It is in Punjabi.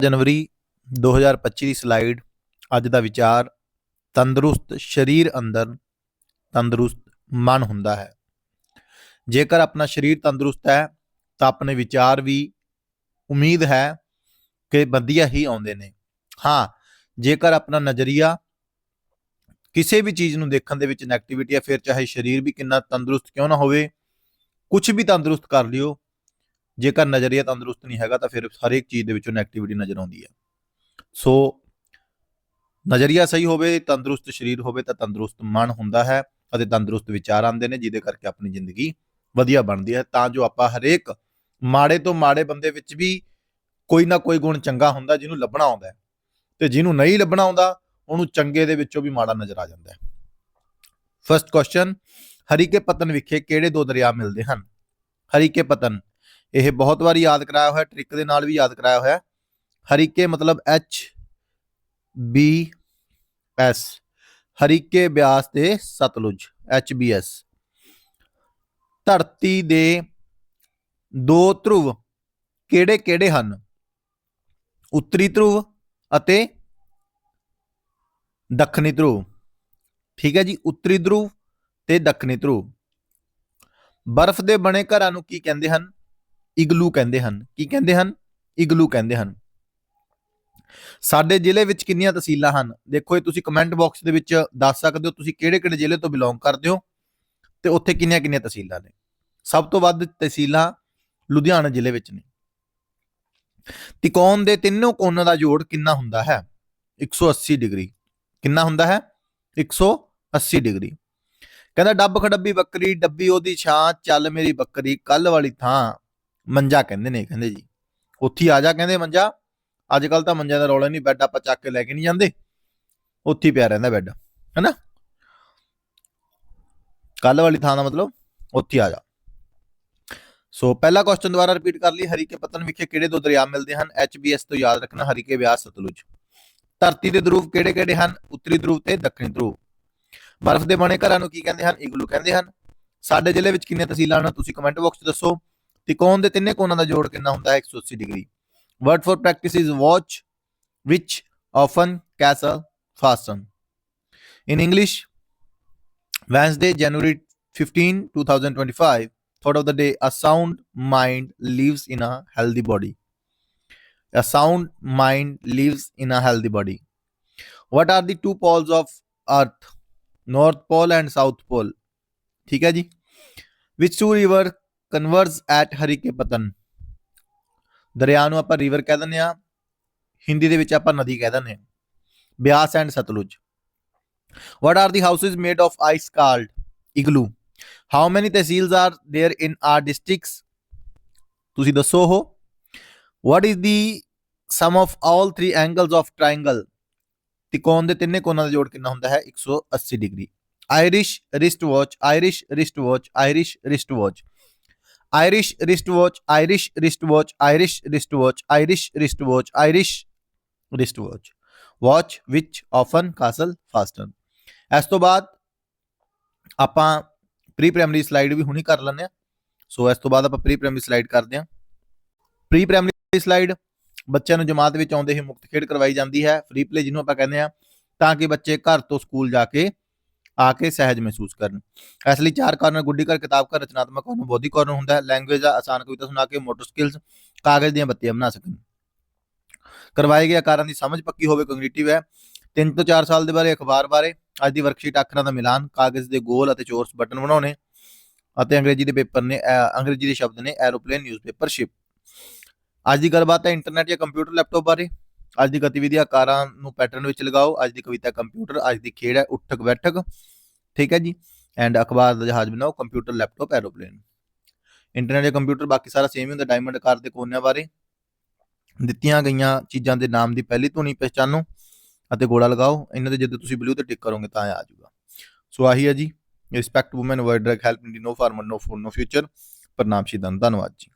ਜਨਵਰੀ 2025 ਦੀ ਸਲਾਈਡ, ਅੱਜ ਦਾ ਵਿਚਾਰ, ਤੰਦਰੁਸਤ ਸਰੀਰ ਅੰਦਰ ਤੰਦਰੁਸਤ ਮਨ ਹੁੰਦਾ ਹੈ। ਜੇਕਰ ਆਪਣਾ ਸਰੀਰ ਤੰਦਰੁਸਤ ਹੈ, ਤਾਂ ਆਪਣੇ ਵਿਚਾਰ ਵੀ ਉਮੀਦ ਹੈ ਕਿ ਵਧੀਆ ਹੀ ਆਉਂਦੇ ਨੇ। ਹਾਂ, ਜੇਕਰ ਆਪਣਾ ਨਜ਼ਰੀਆ ਕਿਸੇ ਵੀ ਚੀਜ਼ ਨੂੰ ਦੇਖਣ ਦੇ ਵਿੱਚ ਨੈਗੇਟਿਵਿਟੀ ਹੈ, ਫਿਰ ਚਾਹੇ ਸਰੀਰ ਵੀ ਕਿੰਨਾ ਤੰਦਰੁਸਤ ਕਿਉਂ ਨਾ ਹੋਵੇ ਕੁਝ ਵੀ ਤੰਦਰੁਸਤ ਕਰ ਲਿਓ ਜੇਕਰ ਨਜ਼ਰੀਆ ਤੰਦਰੁਸਤ ਨਹੀਂ ਹੈਗਾ ਤਾਂ ਫਿਰ ਹਰੇਕ ਚੀਜ਼ ਦੇ ਵਿੱਚੋਂ ਨੈਗੇਟਿਵਿਟੀ ਨਜ਼ਰ ਆਉਂਦੀ ਹੈ। ਸੋ ਨਜ਼ਰੀਆ ਸਹੀ ਹੋਵੇ, ਤੰਦਰੁਸਤ ਸਰੀਰ ਹੋਵੇ ਤਾਂ ਤੰਦਰੁਸਤ ਮਨ ਹੁੰਦਾ ਹੈ ਅਤੇ ਤੰਦਰੁਸਤ ਵਿਚਾਰ ਆਉਂਦੇ ਨੇ ਜਿਹਦੇ ਕਰਕੇ ਆਪਣੀ ਜ਼ਿੰਦਗੀ ਵਧੀਆ ਬਣਦੀ ਹੈ। ਤਾਂ ਜੋ ਆਪਾਂ ਹਰੇਕ ਮਾੜੇ ਤੋਂ ਮਾੜੇ ਬੰਦੇ ਵਿੱਚ ਵੀ ਕੋਈ ਨਾ ਕੋਈ ਗੁਣ ਚੰਗਾ ਹੁੰਦਾ ਜਿਹਨੂੰ ਲੱਭਣਾ ਆਉਂਦਾ ਹੈ ਤੇ ਜਿਹਨੂੰ ਨਹੀਂ ਲੱਭਣਾ ਆਉਂਦਾ, ਉਹਨੂੰ ਚੰਗੇ ਦੇ ਵਿੱਚੋਂ ਵੀ ਮਾੜਾ ਨਜ਼ਰ ਆ ਜਾਂਦਾ ਹੈ। ਫਰਸਟ ਕੁਐਸਚਨ ਹਰੀਕੇ ਪਤਨ ਵਿਖੇ ਕਿਹੜੇ ਦੋ ਦਰਿਆ ਮਿਲਦੇ ਹਨ? ਹਰੀਕੇ ਪਤਨ ਇਹ ਬਹੁਤ ਵਾਰੀ ਯਾਦ ਕਰਾਇਆ ਹੋਇਆ ਟ੍ਰਿਕ ਦੇ ਨਾਲ ਵੀ ਯਾਦ ਕਰਾਇਆ ਹੋਇਆ। ਹਰੀਕੇ ਮਤਲਬ H B S Harike Beas ਤੇ ਸਤਲੁਜ ਐਚ ਬੀ ਐਸ ਧਰਤੀ ਦੇ ਦੋ ਧਰੁਵ ਕਿਹੜੇ ਕਿਹੜੇ ਹਨ? ਉੱਤਰੀ ਧਰੁਵ ਅਤੇ ਦੱਖਣੀ ਧਰੁਵ। ਠੀਕ ਹੈ ਜੀ, ਉੱਤਰੀ ਧਰੁਵ ਤੇ ਦੱਖਣੀ ਧਰੁਵ। ਬਰਫ਼ ਦੇ ਬਣੇ ਘਰਾਂ ਨੂੰ ਕੀ ਕਹਿੰਦੇ ਹਨ? ਇਗਲੂ ਕਹਿੰਦੇ ਹਨ। ਕੀ ਕਹਿੰਦੇ ਹਨ? ਇਗਲੂ ਕਹਿੰਦੇ ਹਨ। ਸਾਡੇ ਜ਼ਿਲ੍ਹੇ ਵਿੱਚ ਕਿੰਨੀਆਂ ਤਹਿਸੀਲਾਂ ਹਨ? ਦੇਖੋ ਇਹ ਤੁਸੀਂ ਕਮੈਂਟ ਬਾਕਸ ਦੇ ਵਿੱਚ ਦੱਸ ਸਕਦੇ ਹੋ, ਤੁਸੀਂ ਕਿਹੜੇ-ਕਿਹੜੇ ਜ਼ਿਲ੍ਹੇ ਤੋਂ ਬਿਲੋਂਗ ਕਰਦੇ ਹੋ ਤੇ ਉੱਥੇ ਕਿੰਨੀਆਂ-ਕਿੰਨੀਆਂ ਤਹਿਸੀਲਾਂ ਨੇ। ਸਭ ਤੋਂ ਵੱਧ ਤਹਿਸੀਲਾਂ ਲੁਧਿਆਣਾ ਜ਼ਿਲ੍ਹੇ ਵਿੱਚ ਨੇ। ਤਿਕੋਣ ਦੇ ਤਿੰਨੋਂ ਕੋਨਾਂ ਦਾ ਜੋੜ ਕਿੰਨਾ ਹੁੰਦਾ ਹੈ? 180 ਡਿਗਰੀ। ਕਿੰਨਾ ਹੁੰਦਾ ਹੈ? 180 ਡਿਗਰੀ। ਕਹਿੰਦਾ, ਡੱਬ ਖਡੱਬੀ ਬੱਕਰੀ, ਡੱਬੀ ਉਹਦੀ ਛਾਂ, ਚੱਲ ਮੇਰੀ ਬੱਕਰੀ ਕੱਲ ਵਾਲੀ ਥਾਂ। ਮੰਜਾ ਕਹਿੰਦੇ ਨੇ, ਕਹਿੰਦੇ ਜੀ। ਉੱਥੇ ਆ ਜਾ ਕਹਿੰਦੇ ਮੰਜਾ। ਅੱਜ ਕੱਲ ਤਾਂ ਮੰਜਿਆਂ ਦਾ ਰੌਲਾ ਨਹੀਂ ਬੈੱਡ ਆਪਾਂ ਚੱਕ ਕੇ ਲੈ ਕੇ ਨਹੀਂ ਜਾਂਦੇ। ਉੱਥੇ ਪਿਆ ਰਹਿੰਦਾ ਬੈੱਡ, ਹੈਨਾ? ਕੱਲ ਵਾਲੀ ਥਾਂ ਦਾ ਮਤਲਬ, ਉੱਥੇ ਆ ਜਾ। ਸੋ ਪਹਿਲਾ ਕੁਐਸਚਨ ਦੁਬਾਰਾ ਰਿਪੀਟ ਕਰ ਲਈ। ਹਰੀਕੇ ਪਤਨ ਵਿਖੇ ਕਿਹੜੇ ਦੋ ਦਰਿਆ ਮਿਲਦੇ ਹਨ? HBS ਤੋਂ ਯਾਦ ਰੱਖਣਾ, ਹਰੀਕੇ ਬਿਆਸ ਸਤਲੁਜ। ਧਰਤੀ ਦੇ ਧਰੁਵ ਕਿਹੜੇ ਕਿਹੜੇ ਹਨ? ਉੱਤਰੀ ਧਰੁਵ ਤੇ ਦੱਖਣੀ ਧਰੁਵ। ਬਰਫ਼ ਦੇ ਬਣੇ ਘਰਾਂ ਨੂੰ ਕੀ ਕਹਿੰਦੇ ਹਨ? ਇਗਲੂ ਕਹਿੰਦੇ ਹਨ। ਸਾਡੇ ਜ਼ਿਲ੍ਹੇ ਵਿੱਚ ਕਿੰਨੀਆਂ ਤਹਿਸੀਲਾਂ ਹਨ? ਤੁਸੀਂ ਕਮੈਂਟ ਬਾਕਸ 'ਚ ਦੱਸੋ। ਤਿਕੋਣ ਦੇ ਤਿੰਨੇ ਕੋਣਾਂ ਦਾ ਜੋੜ ਕਿੰਨਾ ਹੁੰਦਾ ਹੈ 180 degree word for practice is watch which often castle fasten in english wednesday january 15 2025 thought of the day a sound mind lives in a healthy body a sound mind lives in a healthy body what are the two poles of earth north pole and south pole ਠੀਕ ਹੈ ਜੀ which two river converge at Harike ਦਰਿਆ ਨੂੰ ਆਪਾਂ ਰਿਵਰ ਕਹਿ ਦਿੰਦੇ ਆ ਹਿੰਦੀ ਦੇ ਵਿੱਚ ਆਪਾਂ ਨਦੀ ਕਹਿ ਦਿੰਦੇ ਆ Beas and Sutlej what are the houses made of ice called igloo how many tehsils are there in our districts ਤੁਸੀਂ ਦੱਸੋ ਉਹ what is the sum of all three angles of triangle ਤਿਕੋਣ ਦੇ ਤਿੰਨੇ ਕੋਣਾਂ ਦਾ ਜੋੜ ਕਿੰਨਾ ਹੁੰਦਾ ਹੈ 180 degree Irish wristwatch Irish wristwatch Irish wristwatch Irish wristwatch, Irish wristwatch, Irish wristwatch, Irish wristwatch, Irish wristwatch. Watch which often castle fasten. ਇਸ ਤੋਂ ਬਾਅਦ ਆਪਾਂ ਪ੍ਰੀ ਪ੍ਰਾਇਮਰੀ ਸਲਾਈਡ ਵੀ ਹੁਣੀ ਕਰ ਲੈਂਦੇ ਆ ਸੋ ਇਸ ਤੋਂ ਬਾਅਦ ਆਪਾਂ ਪ੍ਰੀ ਪ੍ਰਾਇਮਰੀ ਸਲਾਈਡ ਕਰਦੇ ਆ ਪ੍ਰੀ ਪ੍ਰਾਇਮਰੀ ਸਲਾਈਡ ਬੱਚਿਆਂ ਨੂੰ ਜਮਾਤ ਵਿੱਚ ਆਉਂਦੇ ਹੀ ਮੁਕਤ ਖੇਡ ਕਰਵਾਈ ਜਾਂਦੀ ਹੈ ਫ੍ਰੀ ਪਲੇ ਜਿਹਨੂੰ ਆਪਾਂ ਕਹਿੰਦੇ ਆ ਤਾਂ ਕਿ ਬੱਚੇ ਘਰ ਤੋਂ ਸਕੂਲ ਜਾ ਕੇ ਆ ਕੇ ਸਹਿਜ ਮਹਿਸੂਸ ਕਰਨ। ਇਸ ਲਈ ਚਾਰ ਕਾਰਨ, ਗੁੱਡੀ ਕਰ ਕਿਤਾਬ ਕਰ ਰਚਨਾਤਮਕ ਕਾਰਨ ਬੌਧਿਕ ਕਾਰਨ ਹੁੰਦਾ ਹੈ। ਲੈਂਗੁਏਜ ਦਾ ਆਸਾਨ ਕਵਿਤਾ ਸੁਣਾ ਕੇ ਮੋਟਰ ਸਕਿੱਲਸ ਕਾਗਜ਼ ਦੀਆਂ ਬੱਤੀਆਂ ਬਣਾ ਸਕਣ। ਕਰਵਾਏ ਗਏ ਆਕਾਰਾਂ ਦੀ ਸਮਝ ਪੱਕੀ ਹੋਵੇ ਕੰਗ੍ਰੀਟਿਵ ਹੈ। 3 ਤੋਂ 4 ਸਾਲ ਦੇ ਬਾਰੇ ਅਖਬਾਰ ਬਾਰੇ, ਅੱਜ ਦੀ ਵਰਕਸ਼ੀਟ ਅੱਖਰਾਂ ਦਾ ਮਿਲਾਨ, ਕਾਗਜ਼ ਦੇ ਗੋਲ ਅਤੇ ਚੋਰਸ ਬਟਨ ਬਣਾਉਣੇ ਅਤੇ ਅੰਗਰੇਜ਼ੀ ਦੇ ਪੇਪਰ ਨੇ ਅੰਗਰੇਜ਼ੀ ਦੇ ਸ਼ਬਦ ਨੇ ਐਰੋਪਲੇਨ ਨਿਊਜ਼ਪੇਪਰ ਸ਼ਿਪ ਅੱਜ ਦੀ ਗੱਲਬਾਤ ਹੈ ਇੰਟਰਨੈਟ ਜਾਂ ਕੰਪਿਊਟਰ ਲੈਪਟਾਪ ਬਾਰੇ। ਅੱਜ ਦੀ ਗਤੀਵਿਧੀ ਆਕਾਰਾਂ ਨੂੰ ਪੈਟਰਨ ਵਿੱਚ ਲਗਾਓ। ਅੱਜ ਦੀ ਕਵਿਤਾ ਕੰਪਿਊਟਰ ਅੱਜ ਦੀ ਖੇਡ ਹੈ ਉੱਠਕ ਬੈਠਕ। ਠੀਕ ਹੈ ਜੀ? ਐਂਡ ਅਖਬਾਰ ਦਾ ਜਹਾਜ਼ ਬਣਾਓ ਕੰਪਿਊਟਰ ਲੈਪਟਾਪ ਐਰੋਪਲੇਨ ਇੰਟਰਨੈਟ ਜਾਂ ਕੰਪਿਊਟਰ ਬਾਕੀ ਸਾਰਾ ਸੇਮ ਹੀ ਹੁੰਦਾ ਡਾਇਮੰਡ ਆਕਾਰ ਦੇ ਕੋਨਿਆਂ ਬਾਰੇ। ਦਿੱਤੀਆਂ ਗਈਆਂ ਚੀਜ਼ਾਂ ਦੇ ਨਾਮ ਦੀ ਪਹਿਲੀ ਧੁਨੀ ਪਛਾਣੋ ਅਤੇ ਗੋਲਾ ਲਗਾਓ। ਇਹਨਾਂ ਦੇ ਜਦੋਂ ਤੁਸੀਂ ਬਲੂ ਤੇ ਟਿਕ ਕਰੋਗੇ ਤਾਂ ਇਹ ਆ ਜਾਊਗਾ। ਸੋ ਆਹੀ ਹੈ ਜੀ। Respect women avoid drug help in no farmer no food no future ਪ੍ਰਣਾਮ ਸ਼ੀਦਾਂ ਧੰਨਵਾਦ ਜੀ।